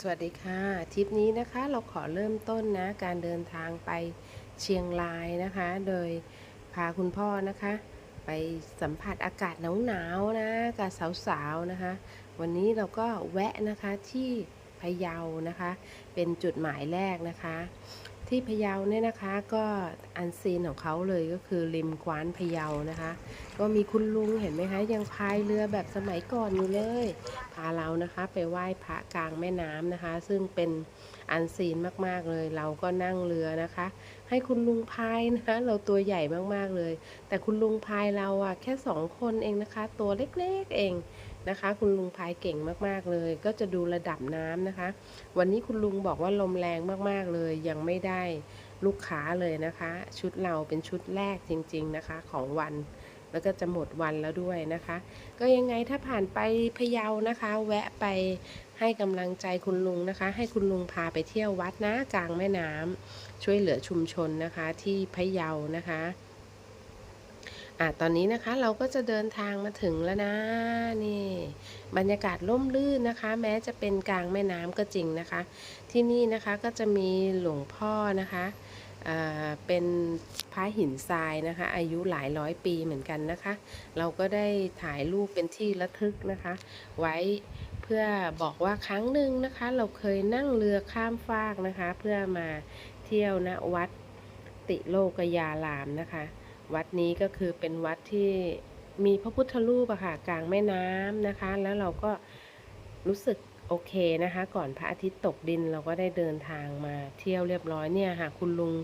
สวัสดีค่ะทริปนี้นะคะเราขอเริ่มต้นนะการเดินทางไปเชียงรายนะคะ โดยพาคุณพ่อนะคะ ไปสัมผัสอากาศหนาวๆนะกับสาวๆนะคะ วันนี้เราก็แวะนะคะที่พะเยานะคะ เป็นจุดหมายแรกนะคะ ที่พะเยาเนี่ยนะคะ ก็อันซีนของเขาเลยก็คือริมกวานพะเยานะคะ ก็มีคุณลุงเห็นไหมคะยังพายเรือแบบสมัยก่อนอยู่เลย พาเรานะคะ ไปไหว้พระกลางแม่น้ำนะคะ ซึ่งเป็นอันซีนมากๆเลย เราก็นั่งเรือนะคะ ให้คุณลุงพายนะคะเราตัวใหญ่มากๆเลย แต่คุณลุงพายเราอะแค่สองคนเองนะคะ ตัวเล็กๆเอง นะคะ คุณลุงพายเก่งมากๆเลย ก็จะดูระดับน้ำนะคะ วันนี้คุณลุงบอกว่าลมแรงมากๆเลย ยังไม่ได้ลูกค้าเลยนะคะ ชุดเราเป็นชุดแรกจริง ๆนะคะ ของวันแล้วก็จะหมดวันแล้วด้วยนะคะ ก็ยังไงถ้าผ่านไปพะเยานะคะ แวะไปให้กำลังใจคุณลุงนะคะ ให้คุณลุงพาไปเที่ยววัดนะกลางแม่น้ำช่วยเหลือชุมชนนะคะที่พะเยานะคะ อะตอนนี้นะคะเราก็จะเดินทางมาถึงแล้วนะนี่ บรรยากาศร่มรื่นนะคะ แม้จะเป็นกลางแม่น้ำก็จริงนะคะ ที่นี่นะคะก็จะมีหลวงพ่อนะคะเป็นพระหินทรายนะคะ อายุหลายร้อยปีเหมือนกันนะคะ เราก็ได้ถ่ายรูปเป็นที่ระทึกนะคะ ไว้เพื่อบอกว่าครั้งหนึ่งนะคะ เราเคยนั่งเรือข้ามฟากนะคะ เพื่อมาเที่ยวณวัดติโลกยารามนะคะ วัดนี้ก็คือเป็นวัดที่มีพระพุทธรูปอะค่ะกลางแม่น้ำนะคะ แล้วเราก็รู้สึกโอเคนะคะ ก่อนพระอาทิตย์ตกดินเราก็ได้เดินทางมาเที่ยวเรียบร้อยเนี่ยค่ะ คุณลุง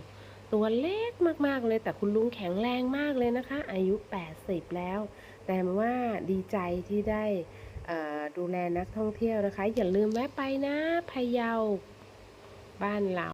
ตัวเล็กมากๆเลย แต่คุณลุงแข็งแรงมากเลยนะคะ อายุ 80 แล้ว แต่ว่าดีใจที่ได้ดูแลนักท่องเที่ยวนะคะ อย่าลืมแวะไปนะพะเยาบ้านเรา